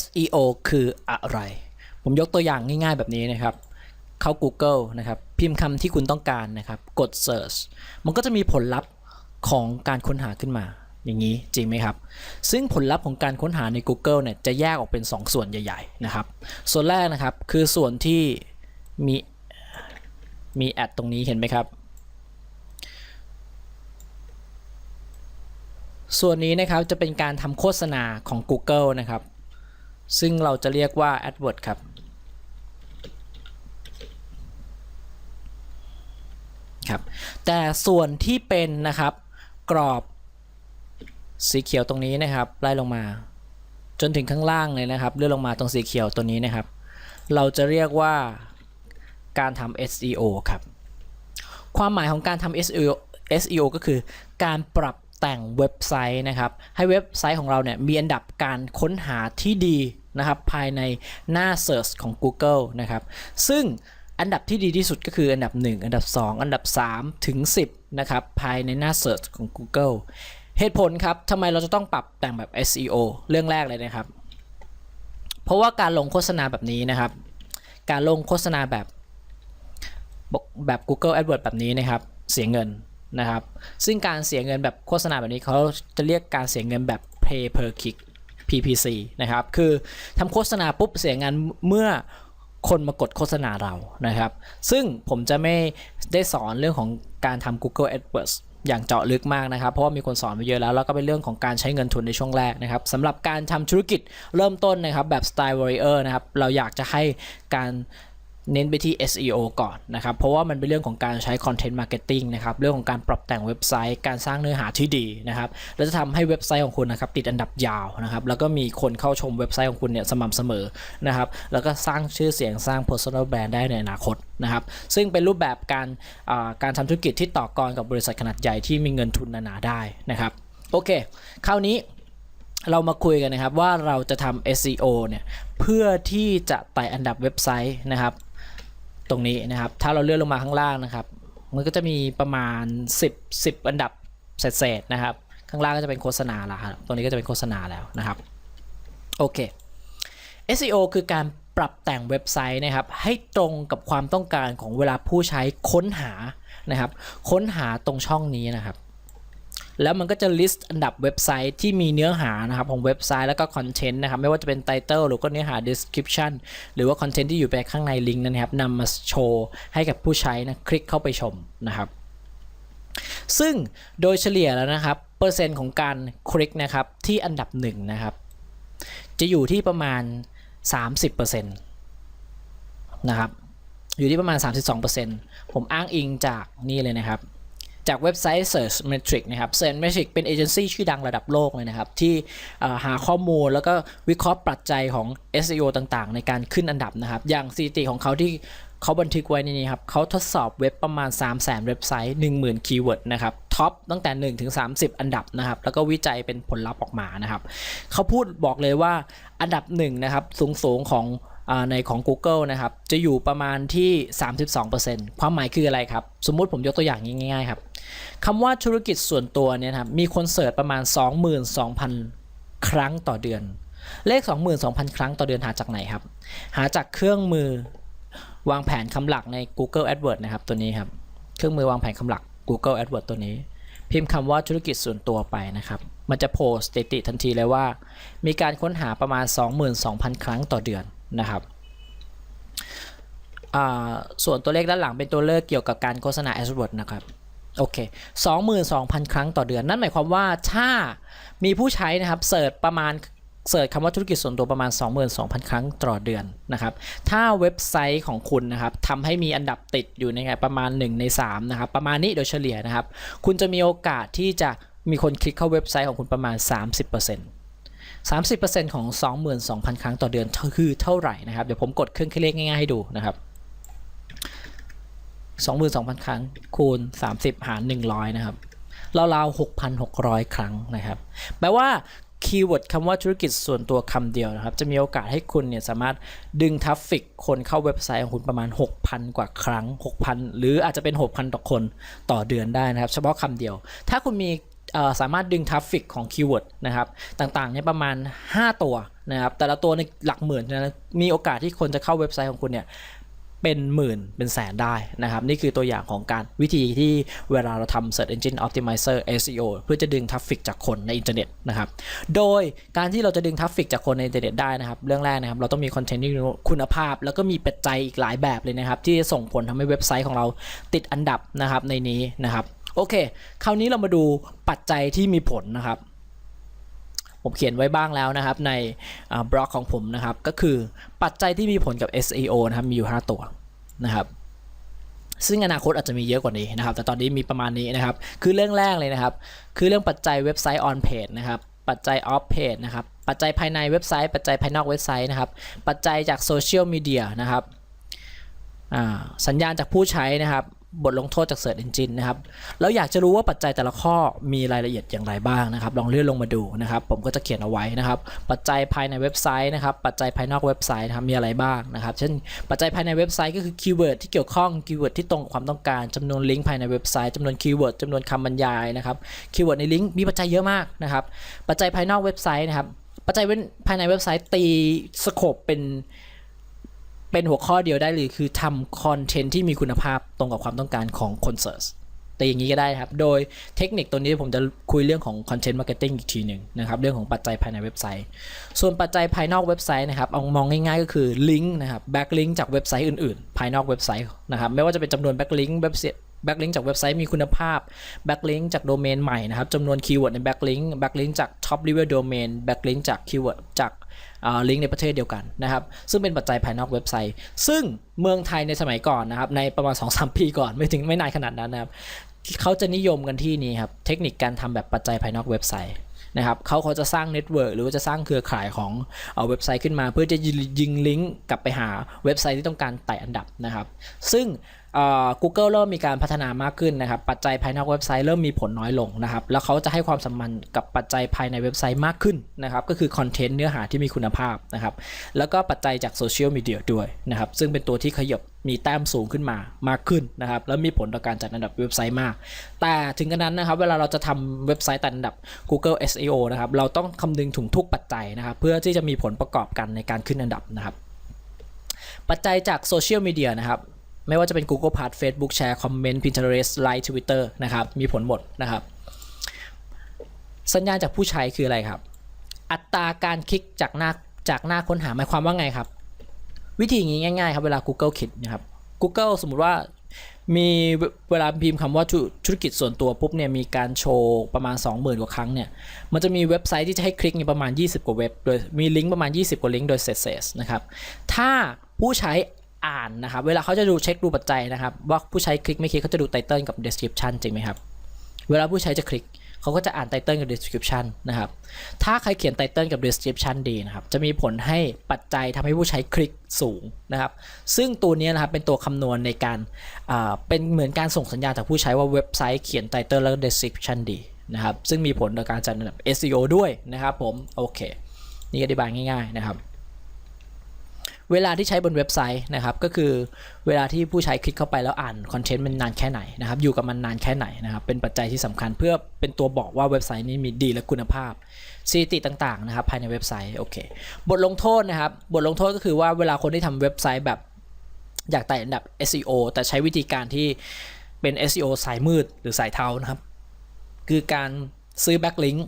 SEO คืออะไร ผมยกตัวอย่างง่ายๆแบบนี้นะครับ เข้า Google นะครับ พิมพ์คำที่คุณต้องการนะครับ กด Search มันก็จะมีผลลัพธ์ของการค้นหาขึ้นมาอย่างนี้จริงไหมครับ ซึ่งผลลัพธ์ของการค้นหาใน Google เนี่ยจะแยกออกเป็น 2 ส่วนใหญ่ ๆ นะครับ ส่วนแรกนะครับคือส่วนที่มีมีแอดตรงนี้เห็นไหมครับ ส่วนนี้นะครับจะเป็นการทำโฆษณาของ Google นะครับ ซึ่งเราจะเรียกว่า AdWords ครับ ครับ แต่ส่วนที่เป็นนะครับ กรอบสีเขียวตรงนี้นะครับ ไล่ลงมา จนถึงข้างล่างเลยนะครับ เลื่อนลงมาตรงสีเขียวตัวนี้นะครับ เราจะเรียกว่าการทำ SEO ครับ ความหมายของการทำ SEO SEO ก็คือการปรับ แต่งเว็บไซต์นะครับ ให้เว็บไซต์ของเราเนี่ยมีอันดับการค้นหาที่ดีนะครับ ภายในหน้า Search ของ Google นะครับ ซึ่งอันดับที่ดีที่สุดก็คืออันดับ 1 อันดับ 2 อันดับ 3 ถึง 10 นะครับ ภายในหน้า Search ของ Google เหตุผลครับทำไมเราจะต้องปรับแต่งแบบ SEO เรื่องแรกเลยนะครับ เพราะว่าการลงโฆษณาแบบนี้นะครับ การลงโฆษณาแบบแบบ Google AdWords แบบนี้นะครับ เสียเงิน นะครับ ซึ่งการเสียเงินแบบโฆษณาแบบนี้เขาจะเรียกการเสียเงินแบบ pay per click PPC นะครับ คือทำโฆษณาปุ๊บเสียเงินเมื่อคนมากดโฆษณาเรานะครับ ซึ่งผมจะไม่ได้สอนเรื่องของการทำ Google AdWords อย่างเจาะลึกมากนะครับ เพราะว่ามีคนสอนไปเยอะแล้ว แล้วก็เป็นเรื่องของการใช้เงินทุนในช่วงแรกนะครับสำหรับการทำธุรกิจเริ่มต้นนะครับแบบ Style Warrior นะครับ เราอยากจะให้การ เน้นไปที่ SEO ก่อนนะครับ เพราะว่ามันเป็นเรื่องของการใช้ Content Marketing นะครับ เรื่องของการปรับแต่งเว็บไซต์ การสร้างเนื้อหาที่ดีนะครับ แล้วจะทำให้เว็บไซต์ของคุณนะครับติดอันดับยาวนะครับ แล้วก็มีคนเข้าชมเว็บไซต์ของคุณเนี่ยสม่ำเสมอนะครับ แล้วก็สร้างชื่อเสียงสร้าง personal brand ได้ในอนาคตนะครับ ซึ่งเป็นรูปแบบการการทำธุรกิจที่ต่อกรกับบริษัทขนาดใหญ่ที่มีเงินทุนหนาๆได้นะครับ โอเค คราวนี้เรามาคุยกันนะครับว่าเราจะทำ SEO เนี่ยเพื่อที่จะไต่อันดับเว็บไซต์นะครับ ตรงนี้นะครับ ถ้าเราเลื่อนลงมาข้างล่างนะครับ มันก็จะมีประมาณ 10 10 อันดับเศษๆนะครับ ข้างล่างก็จะเป็นโฆษณาละครับตรงนี้ก็จะเป็นโฆษณาแล้วนะครับ โอเค SEO คือการปรับแต่งเว็บไซต์นะครับ ให้ตรงกับความต้องการของเวลาผู้ใช้ค้นหานะครับ ค้นหาตรงช่องนี้นะครับ แล้วมันก็จะ list อันดับเว็บไซต์ที่มีเนื้อหานะครับของเว็บไซต์แล้วก็คอนเทนต์นะครับไม่ว่าจะเป็น title หรือก็เนื้อหา description หรือว่าคอนเทนต์ที่อยู่ไปข้างในลิงก์นะครับนำมาโชว์ให้กับผู้ใช้นะคลิกเข้าไปชมนะครับซึ่งโดยเฉลี่ยแล้วนะครับ เปอร์เซ็นต์ของการคลิกนะครับที่อันดับหนึ่งนะครับ จะอยู่ที่ประมาณ 30%นะครับ อยู่ที่ประมาณ 32%ผมอ้างอิงจากนี่เลยนะครับ จากเว็บไซต์ Search Metric นะครับ Search Metric เป็นเอเจนซี่ชื่อดังระดับโลกเลยนะครับ ที่หาข้อมูลแล้วก็วิเคราะห์ปัจจัยของ SEO ต่างๆ ในการขึ้นอันดับนะครับ อย่างสถิติของเขาที่เขาบันทึกไว้นนี้ครับเขาทดสอบเว็บประมาณ3 0 0 0 0 0เว็บไซต์ 10,000 คีย์เวิร์ดนะครับ ท็อปตั้งแต่ 1 ถึง 30 อันดับนะครับ แล้วก็วิจัยเป็นผลลัพธ์ออกมานะครับ เขาพูดบอกเลยว่าอันดับหนึ่งนะครับสูงๆของในของ Google นะครับ จะอยู่ประมาณที่ 32%ความหมายคืออะไรครับ สมมุติผมยกตัวอย่างง่ายๆครับ คำว่าธุรกิจส่วนตัวเนี่ยนะครับมีคนเสิร์ชประมาณ 22,000 ครั้งต่อเดือน เลข 22,000 ครั้งต่อเดือนหาจากไหนครับ หาจากเครื่องมือวางแผนคำหลักใน Google AdWords นะครับตัวนี้ครับ เครื่องมือวางแผนคำหลัก Google AdWords ตัวนี้ พิมพ์คำว่าธุรกิจส่วนตัวไปนะครับ มันจะโพสต์สถิติทันทีเลยว่า มีการค้นหาประมาณ 22,000 ครั้งต่อเดือนนะครับส่วนตัวเลขด้านหลังเป็นตัวเลขเกี่ยวกับการโฆษณา AdWords นะครับ โอเค22,000 ครั้งต่อเดือน นั่นหมายความว่าถ้ามีผู้ใช้นะครับเสิร์ชประมาณเสิร์ชคำว่าธุรกิจส่วนตัวประมาณ 22,000 ครั้งต่อเดือนนะครับ ถ้าเว็บไซต์ของคุณนะครับทำให้มีอันดับติดอยู่ในไงประมาณ 1 ใน 3 นะครับ ประมาณนี้โดยเฉลี่ยนะครับ คุณจะมีโอกาสที่จะมีคนคลิกเข้าเว็บไซต์ของคุณประมาณ 30% 30%ของ 22,000 ครั้งต่อเดือนคือเท่าไหร่นะครับ เดี๋ยวผมกดเครื่องคิดเลขง่ายๆให้ดูนะครับ 22,000 ครั้ง คูณ 30 หาร 100 นะครับราวๆ6,600 ครั้งนะครับ แปลว่าคีย์เวิร์ดคำว่าธุรกิจส่วนตัวคำเดียวนะครับ จะมีโอกาสให้คุณเนี่ยสามารถดึงทราฟฟิกคนเข้าเว็บไซต์ของคุณประมาณ 6,000 กว่าครั้ง 6,000 หรืออาจจะเป็น 6,000 ต่อคนต่อเดือนได้นะครับ เฉพาะคำเดียว ถ้าคุณมีสามารถดึงทราฟฟิกของคีย์เวิร์ดนะครับต่างๆเนี่ยประมาณ 5 ตัวนะครับแต่ละตัวในหลักหมื่นนะมีโอกาสที่คนจะเข้าเว็บไซต์ของคุณเนี่ย เป็นหมื่นเป็นแสนได้นะครับ นี่คือตัวอย่างของการวิธีที่เวลาเราทำ Search Engine Optimizer SEO เพื่อจะดึงทราฟฟิกจากคนในอินเทอร์เน็ตนะครับ โดยการที่เราจะดึงทราฟฟิกจากคนในอินเทอร์เน็ตได้นะครับ เรื่องแรกนะครับ เราต้องมีคอนเทนต์ที่คุณภาพ แล้วก็มีปัจจัยอีกหลายแบบเลยนะครับ ที่จะส่งผลทำให้เว็บไซต์ของเราติดอันดับนะครับในนี้นะครับ โอเค คราวนี้เรามาดูปัจจัยที่มีผลนะครับ ผมเขียนไว้บ้างแล้วนะครับในบล็อกของผมนะครับก็คือปัจจัยที่มีผลกับ SEO นะครับมีอยู่ 5 ตัวนะครับซึ่งอนาคตอาจจะมีเยอะกว่านี้นะครับ แต่ตอนนี้มีประมาณนี้นะครับ คือเรื่องแรกเลยนะครับ คือเรื่องปัจจัยเว็บไซต์ on page นะครับ ปัจจัย off page นะครับ ปัจจัยภายในเว็บไซต์ ปัจจัยภายนอกเว็บไซต์นะครับ ปัจจัยจากโซเชียลมีเดียนะครับ สัญญาณจากผู้ใช้นะครับ บทลงโทษจาก Search Engine นะครับ แล้วอยากจะรู้ว่าปัจจัยแต่ละข้อมีรายละเอียดอย่างไรบ้างนะครับ ลองเลื่อนลงมาดูนะครับ ผมก็จะเขียนเอาไว้นะครับ ปัจจัยภายในเว็บไซต์นะครับ ปัจจัยภายนอกเว็บไซต์นะครับมีอะไรบ้างนะครับ เช่น ปัจจัยภายในเว็บไซต์ก็คือคีย์เวิร์ดที่เกี่ยวข้อง คีย์เวิร์ดที่ตรงกับความต้องการจำนวนลิงก์ภายในเว็บไซต์จำนวนคีย์เวิร์ดจำนวนคำบรรยายนะครับ คีย์เวิร์ดในลิงก์มีปัจจัยเยอะมากนะครับ ปัจจัยภายนอกเว็บไซต์นะครับ ปัจจัยภายในเว็บไซต์ตีสโคปเป็น เป็นหัวข้อเดียวได้เลยคือทำคอนเทนต์ที่มีคุณภาพตรงกับความต้องการของคนเสิร์ชแต่อย่างนี้ก็ได้ครับ โดยเทคนิคตัวนี้ผมจะคุยเรื่องของคอนเทนต์มาร์เก็ตติ้งอีกทีหนึ่งนะครับ เรื่องของปัจจัยภายในเว็บไซต์ ส่วนปัจจัยภายนอกเว็บไซต์นะครับ เอามองง่ายๆก็คือลิงก์นะครับแบ็กลิงก์จากเว็บไซต์อื่นๆ ภายนอกเว็บไซต์นะครับ ไม่ว่าจะเป็นจำนวนแบ็กลิงก์เว็บแบ็กลิงก์จากเว็บไซต์มีคุณภาพแบ็กลิงก์จากโดเมนใหม่นะครับจำนวนคีย์เวิร์ดในแบ็กลิงก์แบ็กลิงก์จากท็อปเลเวลโดเมนแบ็กลิงก์จากคีย์เวิร์ดจาก ลิงก์ในประเทศเดียวกันนะครับ ซึ่งเป็นปัจจัยภายนอกเว็บไซต์ ซึ่งเมืองไทยในสมัยก่อนนะครับ ในประมาณ 2-3 ปีก่อนไม่ถึงไม่นานขนาดนั้นนะครับเขาจะนิยมกันที่นี้ครับ เทคนิคการทำแบบปัจจัยภายนอกเว็บไซต์นะครับเขาเขาจะสร้างเน็ตเวิร์กหรือว่าจะสร้างเครือข่ายของเอาเว็บไซต์ขึ้นมา เพื่อจะยิงลิงก์กลับไปหาเว็บไซต์ที่ต้องการไต่อันดับนะครับ ซึ่ง Google เริ่มมีการพัฒนามากขึ้นนะครับ ปัจจัยภายนอกเว็บไซต์เริ่มมีผลน้อยลงนะครับ แล้วเขาจะให้ความสำคัญกับปัจจัยภายในเว็บไซต์มากขึ้นนะครับ ก็คือคอนเทนต์เนื้อหาที่มีคุณภาพนะครับ แล้วก็ปัจจัยจากโซเชียลมีเดียด้วยนะครับ ซึ่งเป็นตัวที่ขยับมีแต้มสูงขึ้นมามากขึ้นนะครับ แล้วมีผลต่อการจัดอันดับเว็บไซต์มาก แต่ถึงกระนั้นนะครับ เวลาเราจะทำเว็บไซต์ตัดอันดับ Google SEO นะครับ เราต้องคำนึงถึงทุกปัจจัยนะครับ เพื่อที่จะมีผลประกอบกันในการขึ้นอันดับนะครับ ปัจจัยจากโซเชียลมีเดียนะครับ ไม่ว่าจะเป็น Google p a s Facebook Share Comment Pinterest Like Twitter นะครับมีผลหมดนะครับ สัญญาณจากผู้ใช้คืออะไรครับ อัตราการคลิกจากหน้าจากหน้าค้นหาหมายความว่าไงครับ วิธีอย่างนี้ง่ายๆครับเวลา Google คิดนะครับ Google สมมุติว่ามีเวลาพิมพ์คำว่าธุรกิจส่วนตัวปุ๊บเนี่ยมีการโชว์ประมาณ 20,000 กว่าครั้งเนี่ยมันจะมีเว็บไซต์ที่จะให้คลิกเนี่ประมาณ 20 กว่าเว็บ โดยมีลิงก์ประมาณ 20 กว่าลิงก์โดยเซสนะครับ ถ้าผู้ใช้ อ่านนะครับ เวลาเขาจะดูเช็คดูปัจจัยนะครับ ว่าผู้ใช้คลิกไม่คลิกเขาจะดูไตเติลกับ description จริงไหมครับ เวลาผู้ใช้จะคลิกเขาก็จะอ่านไตเติลกับ description นะครับ ถ้าใครเขียนไตเติลกับ description ดีนะครับ จะมีผลให้ปัจจัยทำให้ผู้ใช้คลิกสูงนะครับ ซึ่งตัวนี้นะครับเป็นตัวคำนวณในการเป็นเหมือนการส่งสัญญาณจากผู้ใช้ว่าเว็บไซต์เขียนไตเติลและ description ดีนะครับซึ่งมีผลต่อการจัดอันดับ SEO ด้วยนะครับผมโอเค นี่อธิบายง่าย ๆ นะครับ เวลาที่ใช้บนเว็บไซต์นะครับก็คือเวลาที่ผู้ใช้คลิกเข้าไปแล้วอ่านคอนเทนต์มันนานแค่ไหนนะครับอยู่กับมันนานแค่ไหนนะครับเป็นปัจจัยที่สำคัญเพื่อเป็นตัวบอกว่าเว็บไซต์นี้มีดีและคุณภาพสถิติต่างๆนะครับภายในเว็บไซต์โอเคบทลงโทษนะครับบทลงโทษก็คือว่าเวลาคนที่ทำเว็บไซต์แบบอยากไต่อันดับ SEO แต่ใช้วิธีการที่เป็น SEO สายมืดหรือสายเทานะครับ คือการซื้อแบ็กลิงก์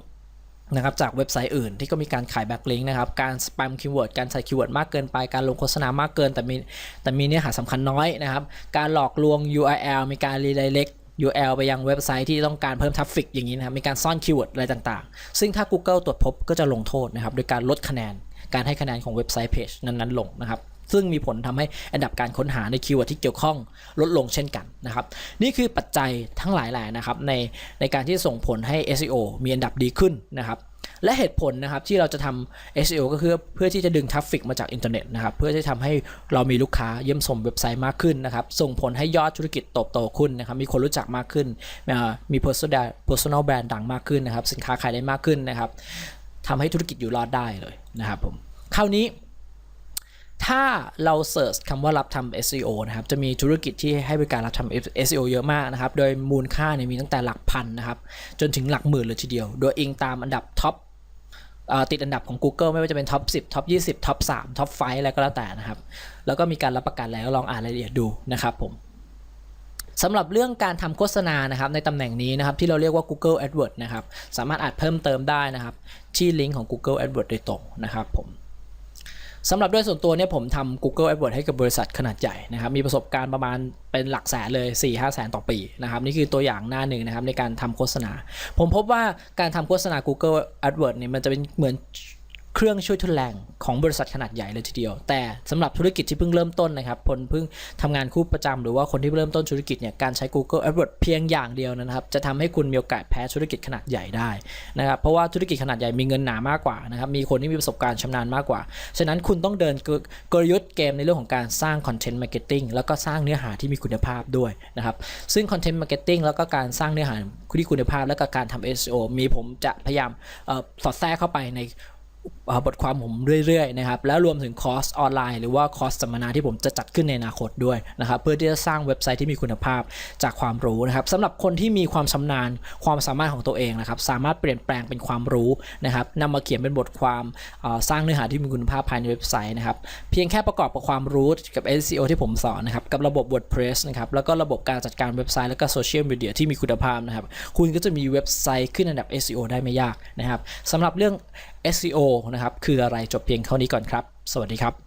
นะครับจากเว็บไซต์อื่นที่ก็มีการขายแบ็กลิงก์นะครับ การสแปมคีย์เวิร์ดการใส่คีย์เวิร์ดมากเกินไปการลงโฆษณามากเกิน แต่มีแต่มีเนื้อหาสำคัญน้อยนะครับ การหลอกลวง URL มีการรีไดเรก URL ไปยังเว็บไซต์ที่ต้องการเพิ่มทราฟฟิกอย่างนี้นะครับ มีการซ่อนคีย์เวิร์ดอะไรต่างๆ ซึ่งถ้า Google ตรวจพบก็จะลงโทษนะครับ โดยการลดคะแนน การให้คะแนนของเว็บไซต์เพจนั้นๆลงนะครับ ซึ่งมีผลทำให้อันดับการค้นหาในคีย์เวิร์ดที่เกี่ยวข้องลดลงเช่นกันนะครับ นี่คือปัจจัยทั้งหลายแหล่นะครับในในการที่ส่งผลให้ SEO มีอันดับดีขึ้นนะครับและเหตุผลนะครับที่เราจะทำ SEO ก็คือเพื่อที่จะดึงทราฟฟิกมาจากอินเทอร์เน็ตนะครับเพื่อที่จะทำให้เรามีลูกค้าเยี่ยมชมเว็บไซต์มากขึ้นนะครับส่งผลให้ยอดธุรกิจโตโตขึ้นนะครับมีคนรู้จักมากขึ้น มี personal personal brand ดังมากขึ้นนะครับสินค้าขายได้มากขึ้นนะครับทำให้ธุรกิจอยู่รอดได้เลยนะครับผมคราวนี้ ถ้าเราเสิร์ชคำว่ารับทำ SEO นะครับ จะมีธุรกิจที่ให้บริการรับทำ SEO เยอะมากนะครับ โดยมูลค่าเนี่ยมีตั้งแต่หลักพันนะครับ จนถึงหลักหมื่นเลยทีเดียว โดยอิงตามอันดับท็อปติดอันดับของ Google ไม่ว่าจะเป็นท็อป 10ท็อป 20ท็อป 3ท็อป 5 อะไรก็แล้วแต่นะครับ แล้วก็มีการรับประกันแล้วลองอ่านรายละเอียดดูนะครับผมสำหรับเรื่องการทำโฆษณานะครับในตำแหน่งนี้นะครับที่เราเรียกว่า Google AdWords นะครับสามารถอาจเพิ่มเติมได้นะครับที่ลิงก์ของ Google AdWords โดยตรงนะครับผม สำหรับด้วยส่วนตัวเนี่ยผมทำ Google AdWords ให้กับบริษัทขนาดใหญ่นะครับ มีประสบการณ์ประมาณเป็นหลักแสนเลย 4-5 แสนต่อปีนะครับ นี่คือตัวอย่างหน้าหนึ่งนะครับในการทำโฆษณา ผมพบว่าการทำโฆษณา Google AdWords เนี่ยมันจะเป็นเหมือน เครื่องช่วยทุนแรงของบริษัทขนาดใหญ่เลยทีเดียว แต่สำหรับธุรกิจที่เพิ่งเริ่มต้นนะครับคนเพิ่งทำงานคู่ประจำหรือว่าคนที่เริ่มต้นธุรกิจเนี่ยการใช้ Google AdWords เพียงอย่างเดียวนะครับ จะทำให้คุณมีโอกาสแพ้ธุรกิจขนาดใหญ่ได้นะครับเพราะว่าธุรกิจขนาดใหญ่มีเงินหนามากกว่านะครับมีคนที่มีประสบการณ์ชำนาญมากกว่า ฉะนั้นคุณต้องเดินกลยุทธ์เกมในเรื่องของการสร้าง Content Marketing แล้วก็สร้างเนื้อหาที่มีคุณภาพด้วยนะครับซึ่ง Content Marketing แล้วก็การสร้างเนื้อหาที่คุณภาพ แล้วก็การทำ SEO มีผมจะพยายามออสอดแทรกเข้าไปใน บทความผมเรื่อยๆนะครับแล้วรวมถึงคอร์สออนไลน์หรือว่าคอร์สสัมมนาที่ผมจะจัดขึ้นในอนาคตด้วยนะครับเพื่อที่จะสร้างเว็บไซต์ที่มีคุณภาพจากความรู้นะครับสำหรับคนที่มีความชำนาญความสามารถของตัวเองนะครับสามารถเปลี่ยนแปลงเป็นความรู้นะครับนำมาเขียนเป็นบทความสร้างเนื้อหาที่มีคุณภาพภายในเว็บไซต์นะครับเพียงแค่ประกอบกับความรู้กับ SEO ที่ผมสอนนะครับกับระบบ WordPress นะครับแล้วก็ระบบการจัดการเว็บไซต์แล้วก็โซเชียลมีเดียที่มีคุณภาพนะครับคุณก็จะมีเว็บไซต์ขึ้นอันดับ SEO ได้ไม่ยากนะครับสำหรับเรื่อง SEO นะครับ คืออะไรจบเพียงเท่านี้ก่อนครับ สวัสดีครับ